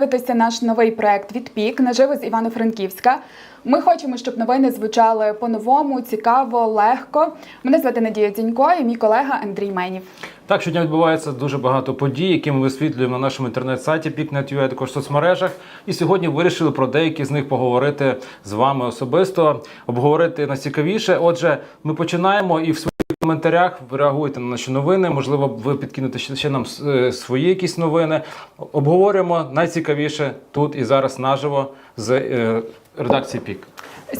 Дивитися наш новий проект Відпік наживо з Івано-Франківська. Ми хочемо, щоб новини звучали по-новому, цікаво, легко. Мене звати Надія Дзінько і мій колега Андрій Менів. Так, щодня відбувається дуже багато подій, які ми висвітлюємо на нашому інтернет-сайті Picnet.ua, також в соцмережах. І сьогодні вирішили про деякі з них поговорити з вами особисто, обговорити найцікавіше. Отже, ми починаємо і в своїх коментарях ви реагуєте на наші новини. Можливо, ви підкинете ще нам е, свої якісь новини. Обговорюємо найцікавіше тут і зараз наживо з е, редакції Пік.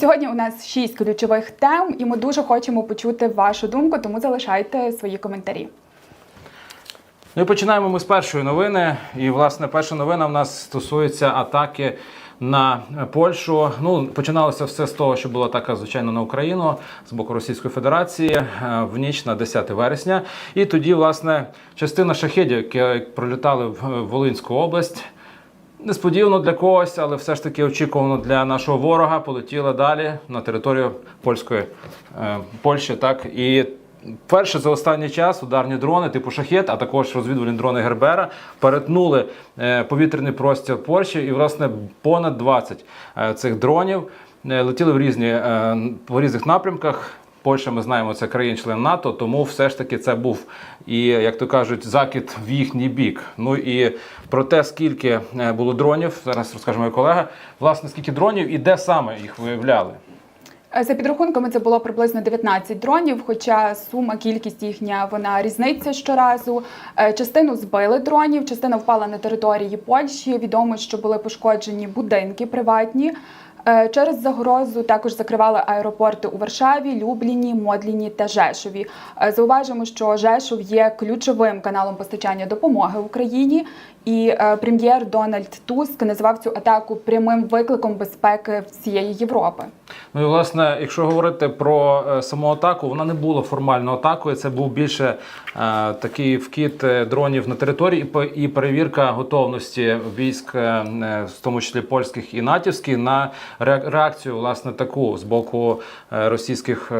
Сьогодні у нас шість ключових тем, і ми дуже хочемо почути вашу думку, тому залишайте свої коментарі. Ну і починаємо ми з першої новини. І власне перша новина в нас стосується атаки на Польщу. Ну починалося все з того, що була атака, звичайно, на Україну з боку Російської Федерації е, в ніч на 10 вересня. І тоді, власне, частина шахедів, які пролітали в Волинську область. Несподівано для когось, але все ж таки очікувано для нашого ворога, полетіла далі на територію польської е, Польщі. Так і перше за останній час ударні дрони, типу шахет, а також розвідувальні дрони Гербера, перетнули е, повітряний простір Польщі, і власне понад 20 е, цих дронів е, летіли в різні в різних напрямках. Польща, ми знаємо, це країн-член НАТО, тому все ж таки це був і, як то кажуть, закид в їхній бік. Ну і про те, скільки було дронів, зараз розкаже моя колега. Власне, скільки дронів і де саме їх виявляли. Е, За підрахунками, це було приблизно 19 дронів, хоча сума, кількість їхня вона різниця щоразу. Е, Частину збили дронів, частина впала на території Польщі. Відомо, що були пошкоджені будинки приватні. Е, Через загрозу також закривали аеропорти у Варшаві, Любліні, Модліні та Жешові. Зауважимо, що Жешов є ключовим каналом постачання допомоги Україні, і е, прем'єр Дональд Туск назвав цю атаку прямим викликом безпеки всієї Європи. Ну і власне, якщо говорити про е, саму атаку, вона не була формально атакою. Це був більше е, такий вкид е, дронів на території і і перевірка готовності військ, е, в тому числі польських і натівських, на ре- реакцію власне таку з боку російських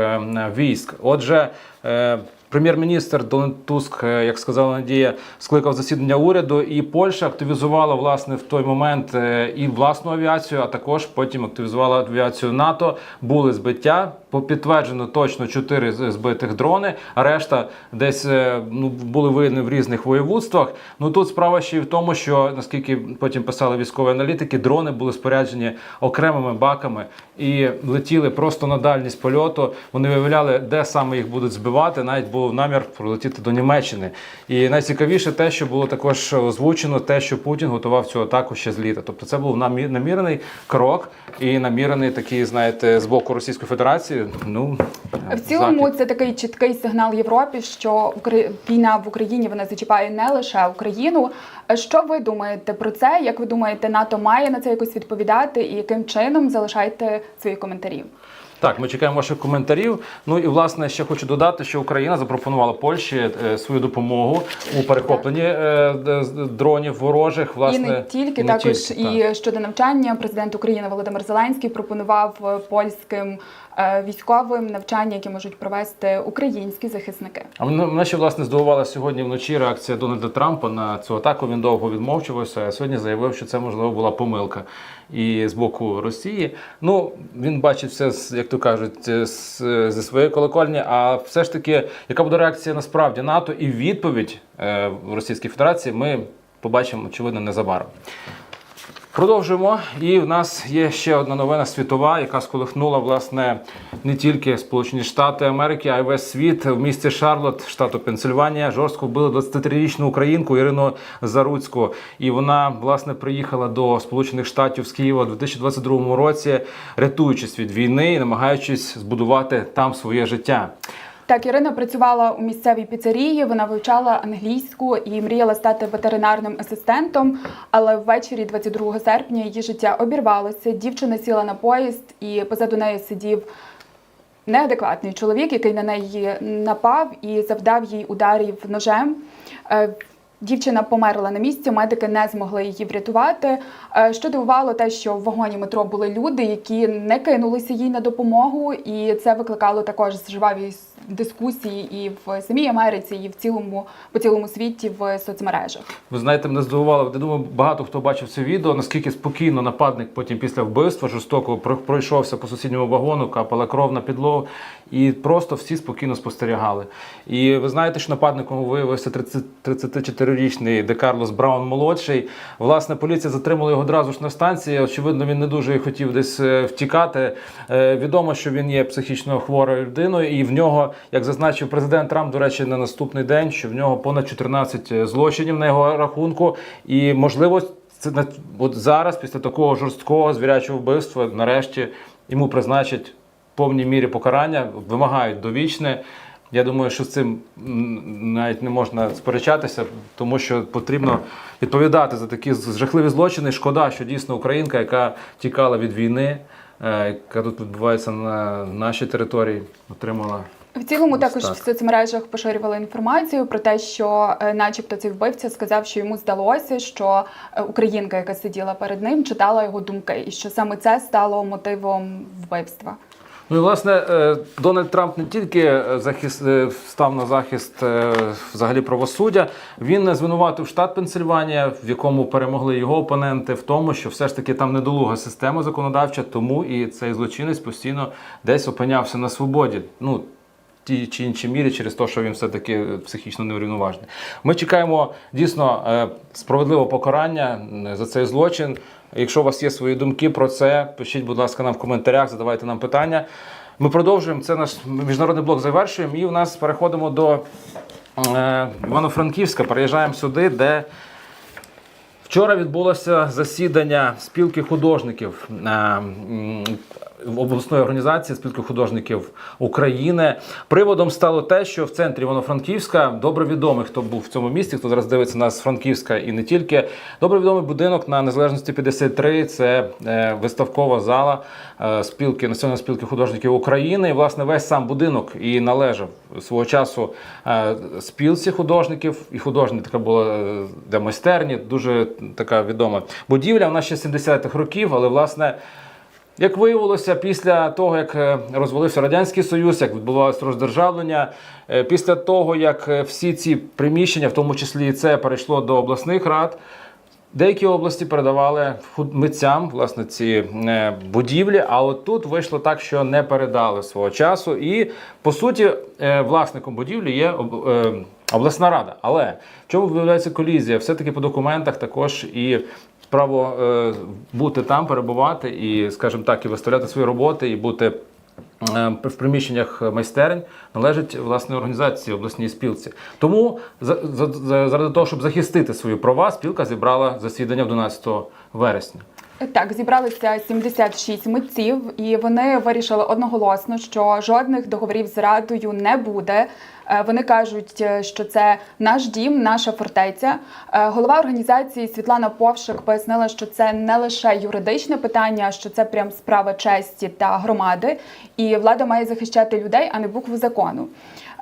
військ. Отже. е, Прем'єр-міністр Дональд Туск, е, як сказала Надія, скликав засідання уряду, і Польща активізувала власне в той момент е, і власну авіацію, а також потім активізувала авіацію НАТО. Були збиття. Підтверджено точно чотири збитих дрони, а решта десь е, ну були видні в різних воєводствах. Ну тут справа ще й в тому, що наскільки потім писали військові аналітики, дрони були споряджені окремими баками і летіли просто на дальність польоту. Вони виявляли, де саме їх будуть збивати. Навіть був намір прилетіти до Німеччини. І найцікавіше те, що було також озвучено, те, що Путін готував цю атаку ще з літа. Тобто, це був намі- намірений крок і намірений такий, знаєте, з боку Російської Федерації. Ну В цілому закид. це такий чіткий сигнал Європі, що війна в Україні вона зачіпає не лише Україну. Що ви думаєте про це? Як ви думаєте, НАТО має на це якось відповідати? І яким чином залишайте свої коментарі? Так, ми чекаємо ваших коментарів. Ну і власне ще хочу додати, що Україна запропонувала Польщі е, свою допомогу у перехопленні е, дронів ворожих. Власне і не тільки і не також тільки, і так. щодо навчання, президент України Володимир Зеленський пропонував польським військовим навчання, які можуть провести українські захисники. А мене ще власне здивувала сьогодні вночі реакція Дональда Трампа на цю атаку. Він довго відмовчувався. А сьогодні заявив, що це можливо була помилка і з боку Росії. Ну він бачить все як то кажуть, е, з, зі своєї колокольні. А все ж таки, яка буде реакція насправді НАТО і відповідь е, в Російській Федерації, ми побачимо очевидно незабаром. Продовжуємо. І в нас є ще одна новина світова, яка сколихнула власне не тільки Сполучені Штати Америки, а й весь світ в місті Шарлот, штату Пенсильванія. Жорстко вбили 23-річну українку Ірину Заруцьку. І вона власне приїхала до Сполучених Штатів з Києва у 2022 році, рятуючись від війни і намагаючись збудувати там своє життя. Так, Ірина працювала у місцевій піцерії, вона вивчала англійську і мріяла стати ветеринарним асистентом. Але ввечері, 22 серпня, її життя обірвалося. Дівчина сіла на поїзд, і позаду неї сидів неадекватний чоловік, який на неї напав і завдав їй ударів ножем. Е, Дівчина померла на місці, медики не змогли її врятувати. Е, Що дивувало, те, що в вагоні метро були люди, які не кинулися їй на допомогу, і це викликало також жваві дискусії і в самій Америці, і в цілому по цілому світі в соцмережах. Ви знаєте, мене здивувало. Я думаю, багато хто бачив це відео, наскільки спокійно нападник потім після вбивства жорстоко про- пройшовся по сусідньому вагону, капала кров на підлогу, і просто всі спокійно спостерігали. І ви знаєте, що нападником виявився 30 34-річний Де Карлос Браун молодший. Власне, поліція затримала його одразу ж на станції. Очевидно, він не дуже хотів десь е, втікати. Е, Відомо, що він є психічно хворою людиною, і в нього, як зазначив президент Трамп, до речі, на наступний день, що в нього понад 14 злочинів на його рахунку, і можливо, це от зараз, після такого жорсткого звірячого вбивства, нарешті йому призначать в повній мірі покарання, вимагають довічне. Я думаю, що з цим навіть не можна сперечатися, тому що потрібно відповідати за такі жахливі злочини. Шкода, що дійсно українка, яка тікала від війни, е, яка тут відбувається на нашій території, отримала. В цілому Ось також так. в соцмережах поширювали інформацію про те, що, е, начебто, цей вбивця сказав, що йому здалося, що е, українка, яка сиділа перед ним, читала його думки, і що саме це стало мотивом вбивства. Ну і власне е, Дональд Трамп не тільки захист став на захист взагалі правосуддя, він звинуватив штат Пенсильванія, в якому перемогли його опоненти, в тому, що все ж таки там недолуга система законодавча, тому і цей злочинець постійно десь опинявся на свободі. Ну тій чи іншій мірі через те, що він все-таки психічно неврівноважений. Ми чекаємо дійсно е, справедливого покарання за цей злочин. Якщо у вас є свої думки про це, пишіть, будь ласка, нам в коментарях, задавайте нам питання. Ми продовжуємо. Це наш міжнародний блок завершуємо. І у нас переходимо до е, Івано-Франківська. Переїжджаємо сюди, де Вчора відбулося засідання спілки художників е, обласної організації спілки художників України. Приводом стало те, що в центрі Івано-Франківська добре відомий, хто був в цьому місті, хто зараз дивиться нас Франківська і не тільки. Добре відомий будинок на незалежності 53. Це е, виставкова зала е, спілки Національної спілки художників України. І власне весь сам будинок і належав свого часу е, спілці художників, і художник така була для майстерні, дуже така відома будівля. Вона ще 70-х років, але власне. Як виявилося, після того, як е, розвалився Радянський Союз, як відбувалося роздержавлення, е, після того, як е, всі ці приміщення, в тому числі і це, перейшло до обласних рад, деякі області передавали митцям власне ці будівлі. А от тут вийшло так, що не передали свого часу. І по суті, власником будівлі є обласна рада. Але в чому виявляється колізія? Все-таки по документах також і право е, бути там, перебувати і, скажімо так, і виставляти свої роботи, і бути. е, В приміщеннях майстерень належить власне організації обласній спілці. Тому за, за, за- заради того, щоб захистити свої права, спілка зібрала засідання 12 вересня. Так, зібралися 76 митців, і вони вирішили одноголосно, що жодних договорів з радою не буде. Е, Вони кажуть, е, що це наш дім, наша фортеця. Е, Голова організації Світлана Повшик пояснила, що це не лише юридичне питання, а що це прям справа честі та громади, і влада має захищати людей, а не букву закону.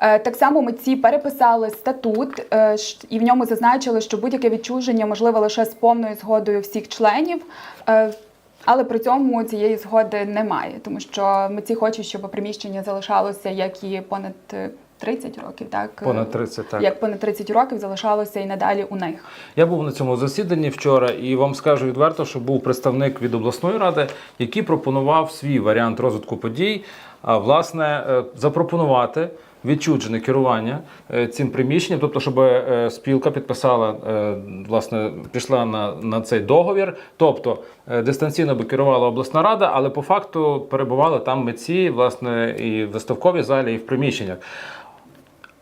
Е, Так само митці переписали статут е, і в ньому зазначили, що будь-яке відчуження можливе лише з повною згодою всіх членів. е, Але при цьому цієї згоди немає, тому що митці хочуть, щоб приміщення залишалося як і понад е, 30 років, так Понад 30, так. як понад 30 років залишалося і надалі у них. Я був на цьому засіданні вчора, і вам скажу відверто, що був представник від обласної ради, який пропонував свій варіант розвитку подій. А власне запропонувати відчуджене керування е, цим приміщенням, тобто, щоб е, спілка підписала е, власне, пішла на, на цей договір. Тобто дистанційно би керувала обласна рада, але по факту перебували там митці, власне, і в виставковій залі, і в приміщеннях.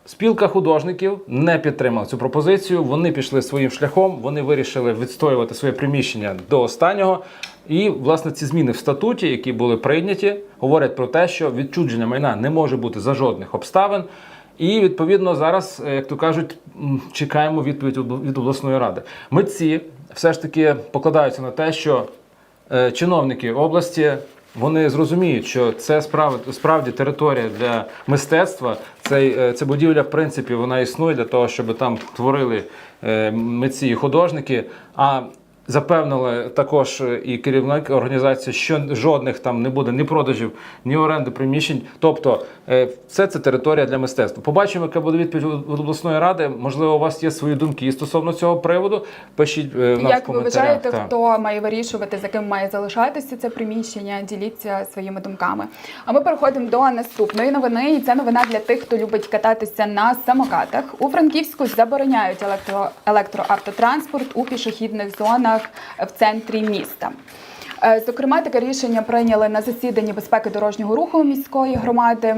Спілка художників не підтримала цю пропозицію. Вони пішли своїм шляхом. Вони вирішили відстоювати своє приміщення до останнього. І власне ці зміни в статуті, які були прийняті, говорять про те, що відчудження майна не може бути за жодних обставин. І відповідно зараз, е, як то кажуть, чекаємо відповідь від обласної ради. Митці все ж таки покладаються на те, що е, чиновники області вони зрозуміють, що це справді, справді територія для мистецтва, Цей, е, ця будівля, в принципі, вона існує для того, щоб там творили е, митці і художники. А запевнили також е, і керівник організації, що жодних там не буде ні продажів, ні оренди приміщень. Тобто, е, все це територія для мистецтва. Побачимо, яка буде відповідь від обласної ради. Можливо, у вас є свої думки стосовно цього приводу. Пишіть е, нам в Як ви вважаєте, Так. хто має вирішувати, за ким має залишатися це приміщення? Діліться своїми думками. А ми переходимо до наступної новини. І це новина для тих, хто любить кататися на самокатах. У Франківську забороняють електро електроавтотранспорт у пішохідних зонах в центрі міста. Е, Зокрема, таке рішення прийняли на засіданні безпеки дорожнього руху міської громади.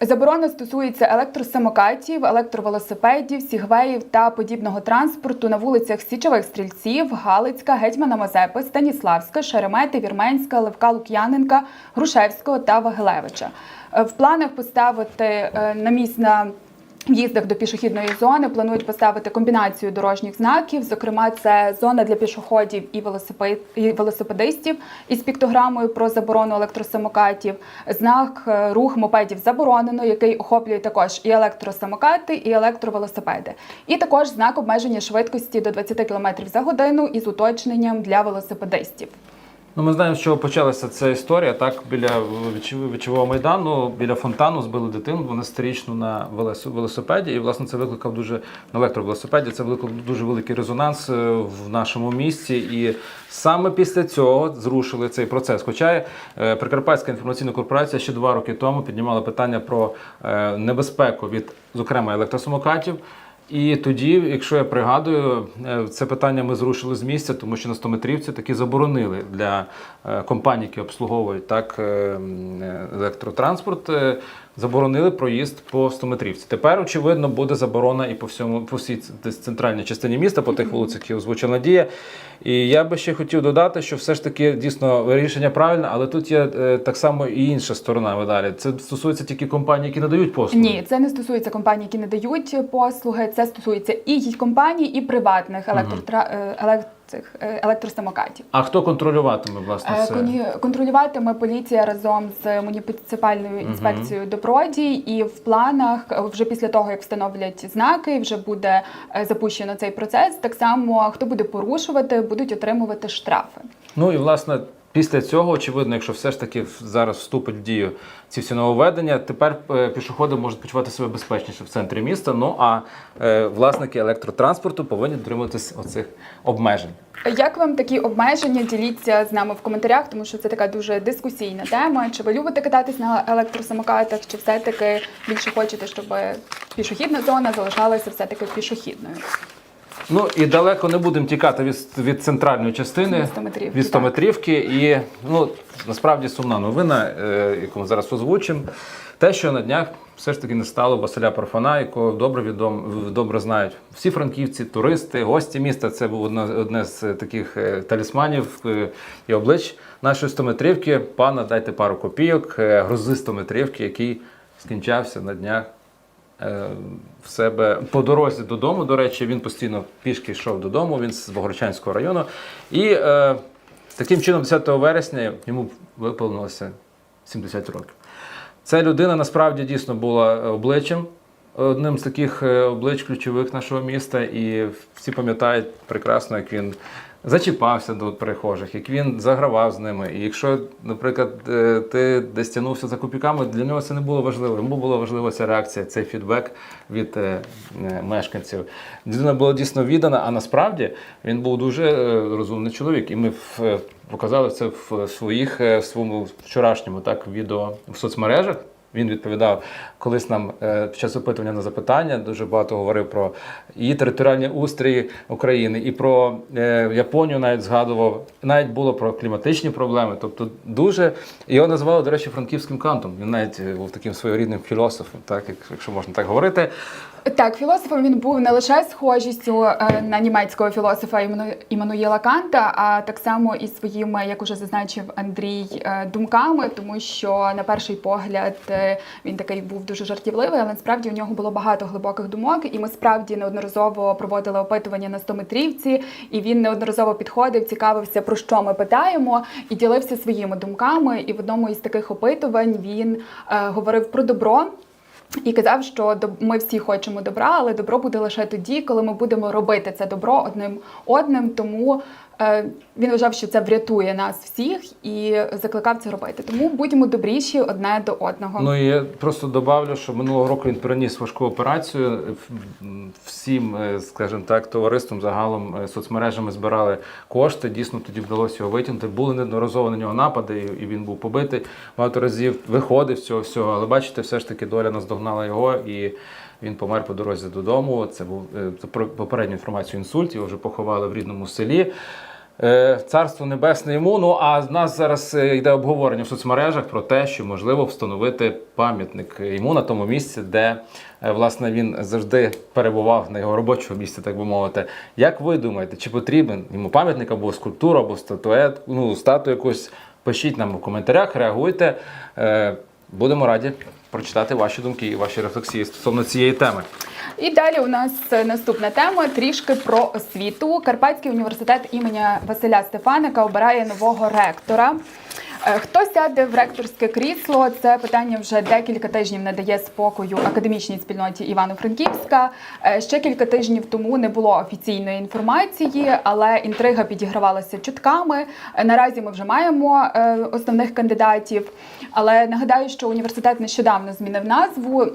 Заборона стосується електросамокатів, електровелосипедів, сігвеїв та подібного транспорту на вулицях Січових Стрільців, Галицька, Гетьмана Мазепи, Станіславська, Шеремети, Вірменська, Левка Лук'яненка, Грушевського та Вагилевича. Е, В планах поставити е, на місць на в'їздах до пішохідної зони планують поставити комбінацію дорожніх знаків. Зокрема, це зона для пішоходів і велосипед велосипедистів із піктограмою про заборону електросамокатів. Знак е, рух мопедів заборонено, який охоплює також і електросамокати, і електровелосипеди. І також знак обмеження швидкості до 20 км за годину із уточненням для велосипедистів. Ну, ми знаємо, з чого почалася ця історія. Так, біля Вічового майдану, біля фонтану збили дитину 12-річну на велосу- велосипеді. І, власне, це викликав дуже на електровелосипеді. Це викликав дуже великий резонанс е, в нашому місті. І саме після цього зрушили цей процес. Хоча е, Прикарпатська інформаційна корпорація ще два роки тому піднімала питання про е, небезпеку від, зокрема, електросамокатів. І тоді, якщо я пригадую, е, це питання ми зрушили з місця, тому що на 100-метрівці таки заборонили для е, компаній, які обслуговують так е, електротранспорт, заборонили проїзд по 100-метрівці. Тепер, очевидно, буде заборона і по всьому по всій центральній частині міста, по тих вулицях, які озвучила Надія. І я би ще хотів додати, що все ж таки дійсно рішення правильне, але тут є е, так само і інша сторона медалі. Це стосується тільки компаній, які надають послуги. Ні, це не стосується компаній, які не дають послуги. Це стосується і компаній, і приватних електротра... е, елек- цих, е, електросамокатів. А хто контролюватиме власне Е, це? Контролюватиме поліція разом з муніципальною інспекцією добродій, і в планах е, вже після того, як встановлять знаки, вже буде запущено цей процес. Так само хто буде порушувати, будуть отримувати штрафи. Ну і власне після цього, очевидно, якщо все ж таки зараз вступить в дію ці всі нововведення, тепер е, пішоходи можуть почувати себе безпечніше в центрі міста. Ну а е, власники електротранспорту повинні дотримуватись оцих обмежень. Як вам такі обмеження? Діліться з нами в коментарях, тому що це така дуже дискусійна тема. Чи ви любите кататись на електросамокатах, чи все-таки більше хочете, щоб пішохідна зона залишалася все-таки пішохідною? Ну і далеко не будемо тікати від, від центральної частини Від 100-метрівки, від 100-метрівки. І ну насправді сумна новина, е, яку ми зараз озвучимо. Те, що на днях все ж таки не стало Василя Парфана, якого добре відом, добре знають всі франківці, туристи, гості міста. Це був одне, одне з таких е, талісманів е, і облич нашої 100-метрівки. Пана, дайте пару копійок, е, грузи 100-метрівки, який скінчався на днях в себе по дорозі додому. До речі, він постійно пішки йшов додому. Він з Богородчанського району. І е, таким чином, 10 вересня йому виповнилося 70 років. Ця людина насправді дійсно була обличчям. Одним з таких е, облич ключових нашого міста, і всі пам'ятають прекрасно, як він зачіпався до перехожих, як він загравав з ними. І якщо, наприклад, е, ти десь тягнувся за копійками, для нього це не було важливо. Йому була важлива ця реакція, цей фідбек від е, е, мешканців. Людина була дійсно віддана, а насправді він був дуже розумний чоловік. І ми в- показали це в своїх в своєму вчорашньому так відео в соцмережах. Він відповідав колись нам е, під час опитування на запитання. Дуже багато говорив про і територіальні устрої України, і про е, Японію навіть згадував. Навіть було про кліматичні проблеми. Тобто, дуже його називали, до речі, франківським кантом. Він навіть е, був таким своєрідним філософом, так як- якщо можна так говорити. Так, філософом він був не лише схожістю е, на німецького філософа Іммануїла Канта, а так само і своїми, як уже зазначив Андрій, е, думками, тому що на перший погляд е, він такий був дуже жартівливий, але насправді у нього було багато глибоких думок, і ми справді неодноразово проводили опитування на 100-метрівці, і він неодноразово підходив, цікавився, про що ми питаємо, і ділився своїми думками. І в одному із таких опитувань він говорив про добро. І казав, що ми всі хочемо добра, але добро буде лише тоді, коли ми будемо робити це добро одним одним. Тому він вважав, що це врятує нас всіх і закликав це робити. Тому будьмо добріші одне до одного. Ну і я просто добавлю, що минулого року він переніс важку операцію. Всім, е, скажімо так, товариством загалом е, соцмережами збирали кошти. Дійсно, тоді вдалося його витягнути. Були неодноразово на нього напади, і- він був побитий. Багато разів виходив цього всього. Але бачите, все ж таки доля наздогнала його і. Він помер по дорозі додому. Це був е, про- попередню інформацію інсульт. Його вже поховали в рідному селі. Е, Царство небесне йому. Ну а в нас зараз е, йде обговорення в соцмережах про те, що можливо встановити пам'ятник йому на тому місці, де е, власне він завжди перебував на його робочому місці, так би мовити. Як ви думаєте, чи потрібен йому пам'ятник або скульптура, або статует, ну статую якусь? Пишіть нам у коментарях, реагуйте. Будемо раді прочитати ваші думки і ваші рефлексії стосовно цієї теми. І далі у нас е, наступна тема трішки про освіту. Карпатський університет імені Василя Стефаника обирає нового ректора. Е, Хто сяде в ректорське крісло? Це питання вже декілька тижнів не дає спокою академічній спільноті Івано-Франківська. Е, Ще кілька тижнів тому не було офіційної інформації, але інтрига підігравалася чутками. Е, Наразі ми вже маємо основних кандидатів. Але нагадаю, що університет нещодавно змінив назву.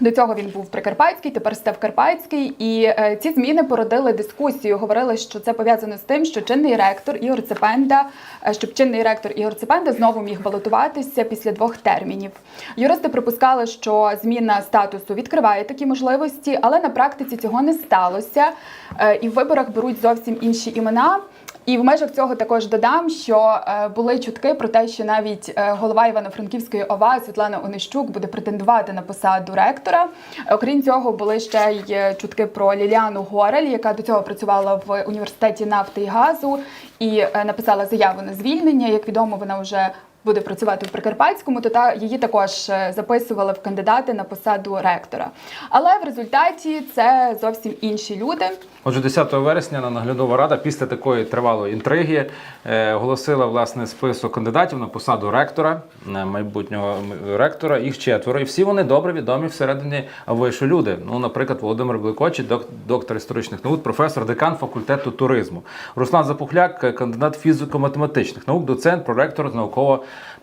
До цього він був Прикарпатський, тепер став Карпатський. І ці зміни породили дискусію. Говорили, що це пов'язано з тим, що чинний ректор Ігор Цепенда, щоб чинний ректор Ігор Цепенда знову міг балотуватися після двох термінів. Юристи припускали, що зміна статусу відкриває такі можливості, але на практиці цього не сталося. Е, І в виборах беруть зовсім інші імена. І в межах цього також додам, що е, були чутки про те, що навіть е, голова Івано-Франківської ОВА Світлана Онищук буде претендувати на посаду ректора. Окрім цього, були ще й е, чутки про Ліліану Горель, яка до цього працювала в університеті нафти і газу і написала заяву на звільнення. Як відомо, вона вже буде працювати в Прикарпатському, то та її також е, записували в кандидати на посаду ректора. Але в результаті це зовсім інші люди. Отже, 10 вересня на наглядова рада після такої тривалої інтриги е, оголосила власне список кандидатів на посаду ректора, майбутнього ректора. Їх четверо, і всі вони добре відомі всередині вишу люди. Ну, наприклад, Володимир Бликочі, док- доктор історичних наук, професор, декан факультету туризму. Руслан Запухляк, кандидат фізико-математичних наук, доцент, проректор з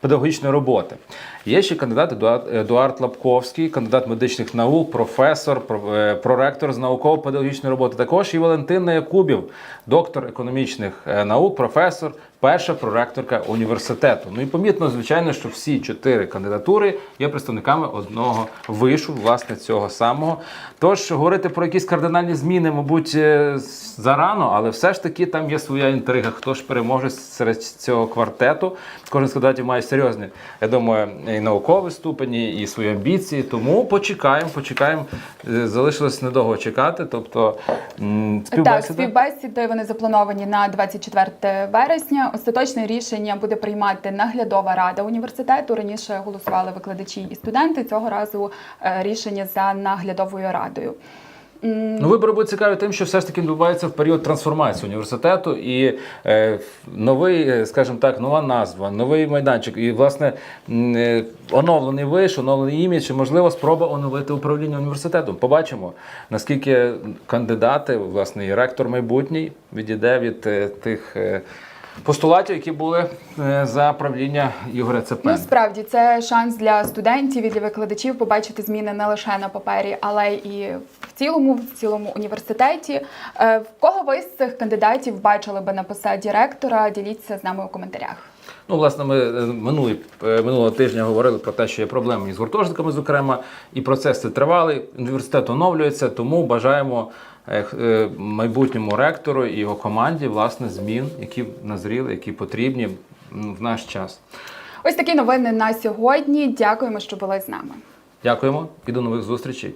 науково-педагогічної роботи. Є ще кандидат Едуард, Лапковський, кандидат медичних наук, професор, про- е, проректор з науково-педагогічної роботи. Також і Валентина Якубів, доктор економічних е, наук, професор, перша проректорка університету. Ну і помітно, звичайно, що всі чотири кандидатури є представниками одного вишу, власне, цього самого. Тож говорити про якісь кардинальні зміни, мабуть, е, зарано, але все ж таки там є своя інтрига. Хто ж переможе серед цього квартету? Кожен з кандидатів має серйозні, я думаю, і наукові ступені, і свої амбіції. Тому почекаємо, почекаємо. Е, Залишилось недовго чекати. Тобто м, Так, співбесіди вони заплановані на 24 вересня. Остаточне рішення буде приймати наглядова рада університету. Раніше голосували викладачі і студенти. Цього разу е, рішення за наглядовою радою. Ну, вибори будуть цікаві тим, що все ж таки відбувається в період трансформації університету і е, новий, е, скажімо так, нова назва, новий майданчик. І, власне, е, оновлений виш, оновлений імідж, і, можливо, спроба оновити управління університетом. Побачимо, наскільки кандидати, власне, і ректор майбутній відійде від е, тих. е, Постулатів, які були е, за правління Ігоря Ну, справді це шанс для студентів і для викладачів побачити зміни не лише на папері, але і в цілому, в цілому університеті. Е, В кого ви з цих кандидатів бачили би на посаді ректора? Діліться з нами у коментарях. Ну, власне, ми е, минулий, е, минулого тижня говорили про те, що є проблеми із гуртожитками, зокрема, і процес це тривалий. Університет оновлюється, тому бажаємо майбутньому ректору і його команді власне змін, які назріли, які потрібні в наш час. Ось такі новини на сьогодні. Дякуємо, що були з нами. Дякуємо і до нових зустрічей.